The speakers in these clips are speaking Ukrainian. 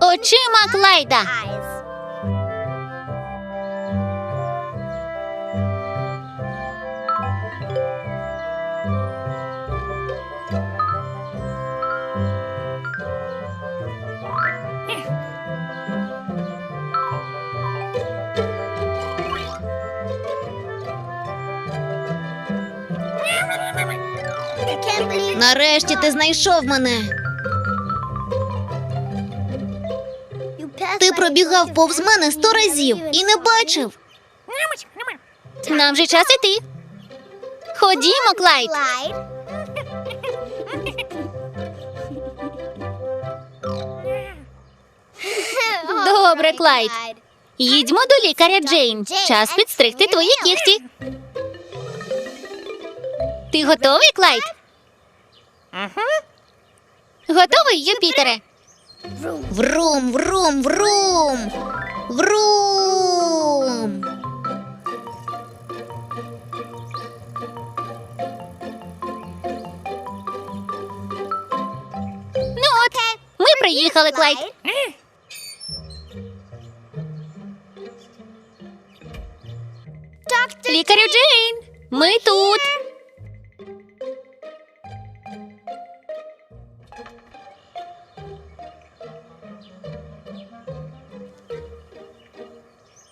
Очима Клайда. Нарешті ти знайшов мене. Пробігав повз мене сто разів і не бачив. Нам же час іти. Ходімо, Клайд. Добре, Клайд. Їдьмо до лікаря Джейн. Час підстригти твої кігті. Ти готовий, Клайд? Готовий, Юпітере? Врум, врум, врум. Врум. Ну от, ми приїхали, Клайд. Лікарю Джейн. Ми тут.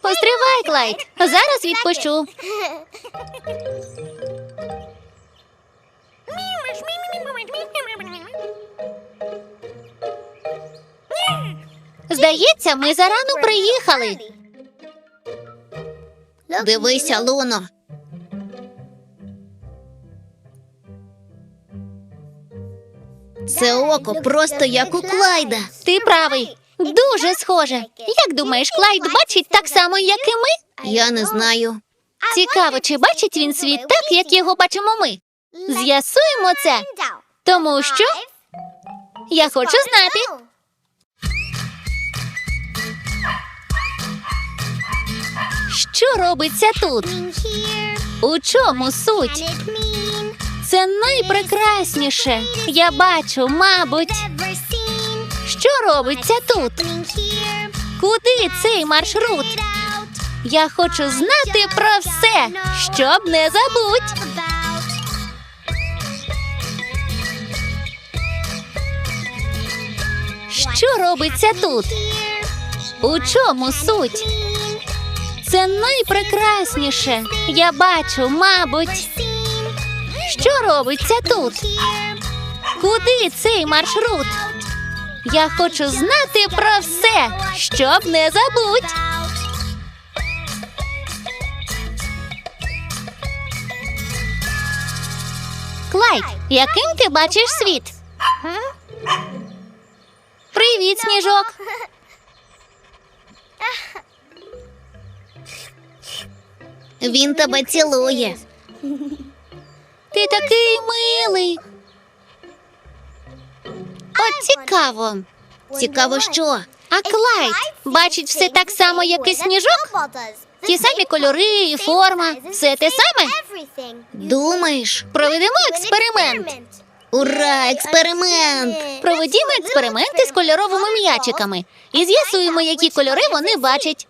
Постривай, Клайд. Зараз відпущу. Здається, ми зарано приїхали. Дивися, Луно. Це око просто як у Клайда. Ти правий. Дуже схоже. Як думаєш, Клайд бачить так само, як і ми? Я не знаю. Цікаво, чи бачить він світ так, як його бачимо ми? З'ясуємо це, тому що я хочу знати. Що робиться тут? У чому суть? Це найпрекрасніше. Я бачу, мабуть, що робиться тут. Куди цей маршрут? Я хочу знати про все, щоб не забудь. Що робиться тут? У чому суть? Це найпрекрасніше. Я бачу, мабуть, що робиться тут. Куди цей маршрут? Я хочу знати про все, щоб не забудь. Клайд, яким ти бачиш світ? Привіт, сніжок. Він тебе цілує. Ти такий милий. От цікаво. Цікаво, що? А Клайд бачить все так само, як і сніжок? Ті самі кольори і форма. Все те саме? Думаєш? Проведемо експеримент. Ура, експеримент! Проведімо експерименти з кольоровими м'ячиками і з'ясуємо, які кольори вони бачать.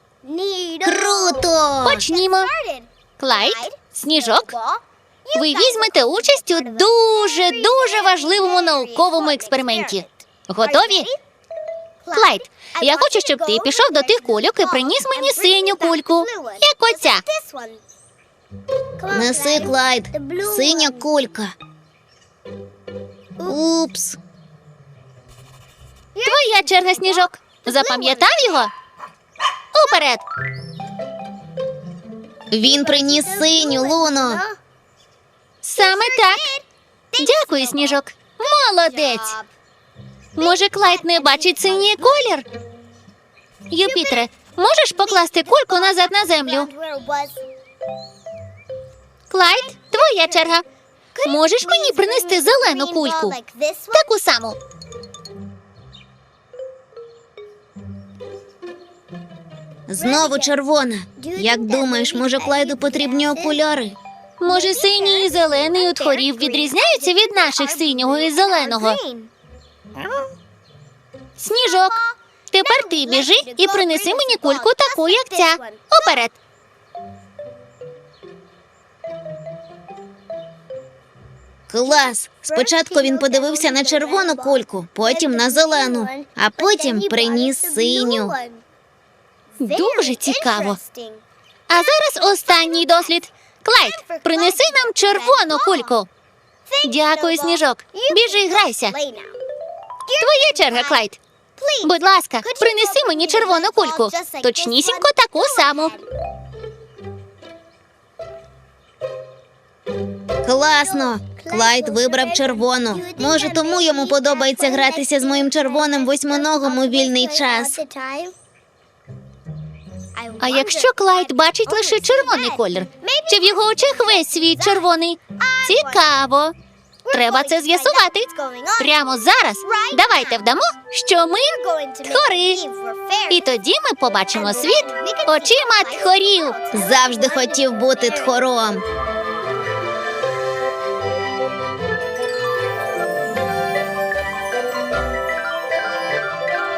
Круто! Почнімо. Клайд, сніжок, ви візьмете участь у дуже дуже важливому науковому експерименті. Готові? Клайд, я хочу, щоб ти пішов до тих кульок і приніс мені синю кульку, як оця. Неси, Клайд. Синя кулька. Упс. Твоя черга, сніжок. Запам'ятав його? Уперед! Він приніс синю, Луно. Саме так. Дякую, сніжок. Молодець. Може, Клайд не бачить синій колір? Юпітере, можеш покласти кульку назад на землю? Клайд, твоя черга. Можеш мені принести зелену кульку? Таку саму. Знову червона. Як думаєш, може Клайду потрібні окуляри? Може, синій і зелений у тхорів відрізняються від наших синього і зеленого? Сніжок, тепер ти біжи і принеси мені кульку таку, як ця. Уперед. Клас! Спочатку він подивився на червону кульку, потім на зелену, а потім приніс синю. Дуже цікаво. А зараз останній дослід. Клайд, принеси нам червону кульку. Дякую, сніжок. Біжи грайся. Твоя черга, Клайд. Будь ласка, принеси мені червону кульку. Точнісінько таку саму. Класно! Клайд вибрав червону. Може, тому йому подобається гратися з моїм червоним восьминогом у вільний час. А якщо Клайд бачить лише червоний колір, чи в його очах весь світ червоний? Цікаво. Треба це з'ясувати. Прямо зараз давайте вдамо, що ми тхори. І тоді ми побачимо світ очима тхорів. Завжди хотів бути тхором.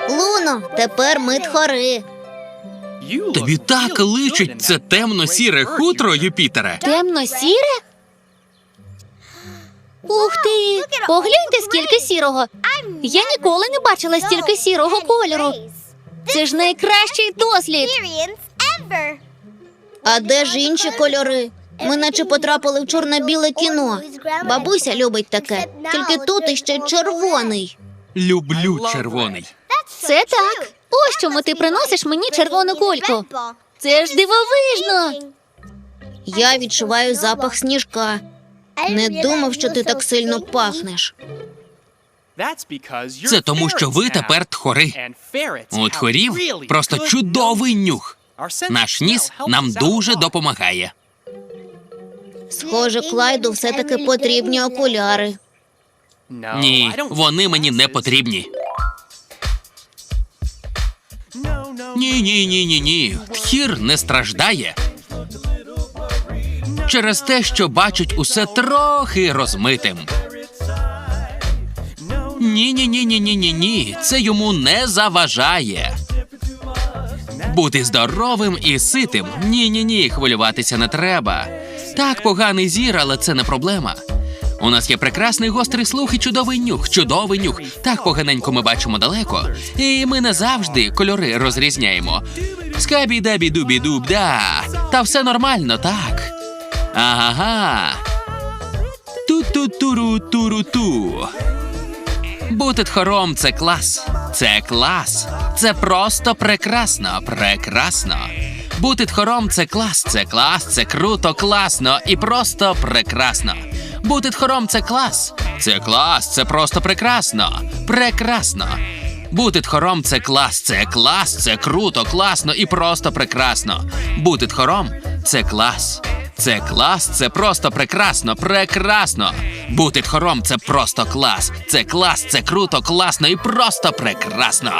Луно, тепер ми тхори. Тобі так личить це темно-сіре хутро, Юпітере. Темно-сіре? Ух ти! Погляньте, скільки сірого. Я ніколи не бачила стільки сірого кольору. Це ж найкращий дослід. А де ж інші кольори? Ми наче потрапили в чорно-біле кіно. Бабуся любить таке, тільки тут іще червоний. Люблю червоний. Це так. Ось чому ти приносиш мені червону кульку. Це ж дивовижно. Я відчуваю запах сніжка. Не думав, що ти так сильно пахнеш. Це тому, що ви тепер тхори. У тхорів просто чудовий нюх. Наш ніс нам дуже допомагає. Схоже, Клайду все-таки потрібні окуляри. Ні, вони мені не потрібні. Ні, ні, ні, ні, ні. Тхір не страждає. Через те, що бачить усе трохи розмитим. Ні, ні, ні, ні, ні, ні, ні. Це йому не заважає. Бути здоровим і ситим. Ні, ні, ні, хвилюватися не треба. Так, поганий зір, але це не проблема. У нас є прекрасний гострий слух і чудовий нюх, чудовий нюх. Так поганенько ми бачимо далеко, і ми не завжди кольори розрізняємо. Скабі дабі дубі дуб да. Та все нормально, так. Ага. Ту-ту-туру туру ту. Бути тхором це клас. Це клас. Це просто прекрасно, прекрасно. Бути тхором це клас, це клас, це круто, класно і просто прекрасно. Бути тхором це клас. Це клас, це просто прекрасно. Прекрасно. Бути тхором це клас, це клас, це круто, класно і просто прекрасно. Бути тхором це клас. Це клас, це просто прекрасно, прекрасно. Бути тхором це просто клас. Це клас, це круто, класно і просто прекрасно.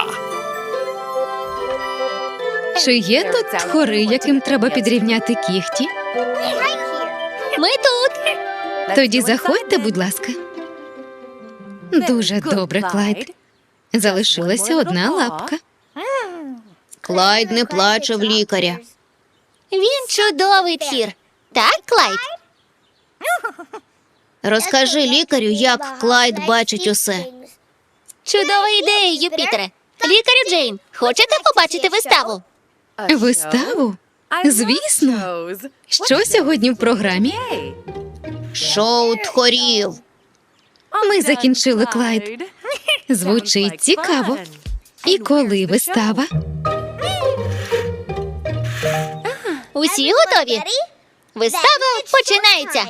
Чи є тут тхори, яким треба підрівняти кіхті? Ми тут. Тоді заходьте, будь ласка. Дуже добре, Клайд. Залишилася одна лапка. Клайд не плаче в лікаря. Він чудовий тхір. Так, Клайд? Розкажи лікарю, як Клайд бачить усе. Чудова ідея, Юпітере. Лікарю Джейн, хочете побачити виставу? Виставу? Звісно. Що сьогодні в програмі? Шоу тхорів. Ми закінчили, Клайд. Звучить цікаво. І коли вистава? Усі готові? Вистава починається.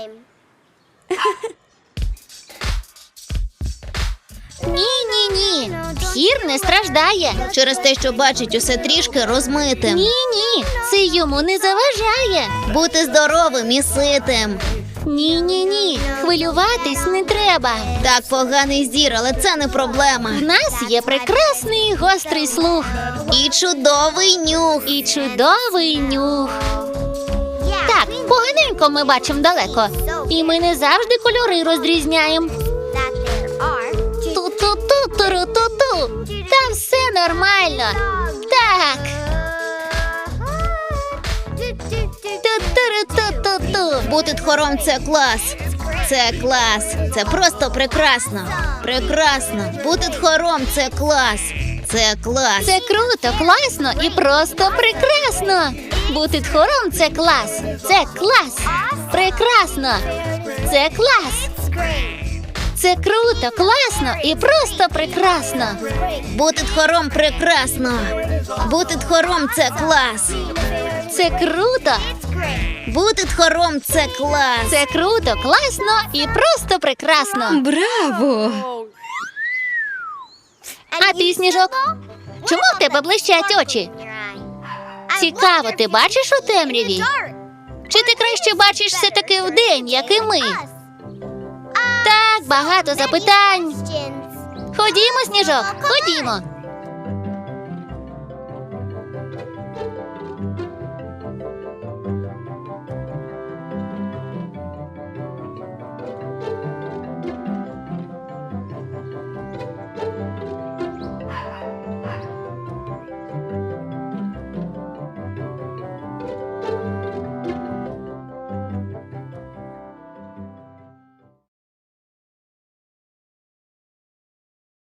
Ні, ні, ні. Тхір не страждає. Через те, що бачить усе трішки розмитим. Ні, ні. Це йому не заважає. Бути здоровим і ситим. Ні, ні, ні. Хвилюватись не треба. Так, поганий зір, але це не проблема. В нас є прекрасний гострий слух І чудовий нюх. і чудовий нюх. Так, поганенько ми бачимо далеко. І ми не завжди кольори розрізняємо. Ту-ту-ту-туру-ту-ту. Та все нормально. Так. Бути тхором це клас. Це клас. Це просто прекрасно. Прекрасно. Бути тхором це клас. Це клас. Це круто, класно і просто прекрасно. Бути тхором це клас. Це клас. Прекрасно. Це клас. Це круто, класно і просто прекрасно. Бути тхором прекрасно. Бути тхором це клас. Це круто, Бути тхором це клас. це круто, класно і просто прекрасно. Браво! А ти, сніжок, чому в тебе блищать очі? Цікаво, ти бачиш у темряві? Чи ти краще бачиш все таки вдень, як і ми? Так, багато запитань. Ходімо, сніжок, ходімо.